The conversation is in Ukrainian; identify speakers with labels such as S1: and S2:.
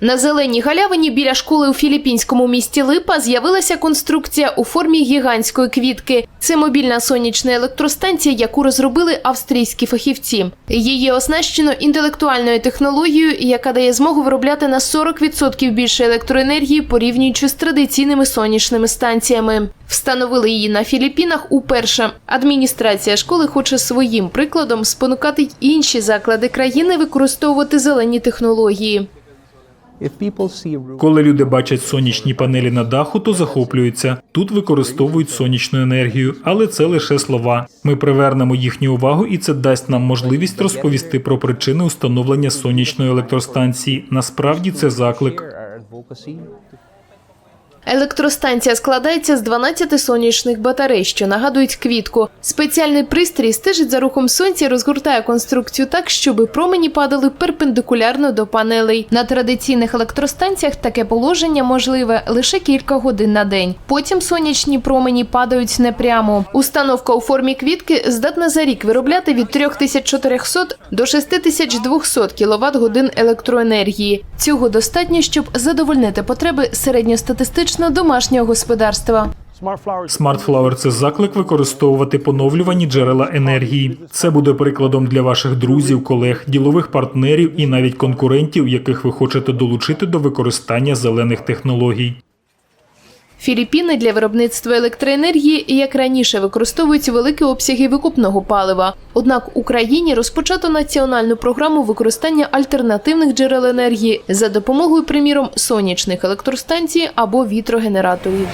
S1: На зеленій галявині біля школи у філіппінському місті Липа з'явилася конструкція у формі гігантської квітки. Це мобільна сонячна електростанція, яку розробили австрійські фахівці. Її оснащено інтелектуальною технологією, яка дає змогу виробляти на 40% більше електроенергії порівнюючи з традиційними сонячними станціями. Встановили її на Філіппінах уперше. Адміністрація школи хоче своїм прикладом спонукати інші заклади країни використовувати зелені технології.
S2: Коли люди бачать сонячні панелі на даху, то захоплюються. Тут використовують сонячну енергію, але це лише слова. Ми привернемо їхню увагу, і це дасть нам можливість розповісти про причини установлення сонячної електростанції. Насправді це заклик.
S1: Електростанція складається з 12 сонячних батарей, що нагадують квітку. Спеціальний пристрій стежить за рухом сонця, і розгортає конструкцію так, щоб промені падали перпендикулярно до панелей. На традиційних електростанціях таке положення можливе лише кілька годин на день. Потім сонячні промені падають непрямо. Установка у формі квітки здатна за рік виробляти від 3400 до 6200 кВт годин електроенергії. Цього достатньо, щоб задовольнити потреби середньостатистичного домашнього господарства.
S3: flowers –
S2: це заклик використовувати поновлювані джерела енергії. Це буде прикладом для ваших друзів, колег, ділових партнерів і навіть конкурентів, яких ви хочете долучити до використання зелених технологій.
S1: Філіппіни для виробництва електроенергії, як раніше, використовують великі обсяги викупного палива. Однак Україні розпочато національну програму використання альтернативних джерел енергії за допомогою, приміром, сонячних електростанцій або вітрогенераторів.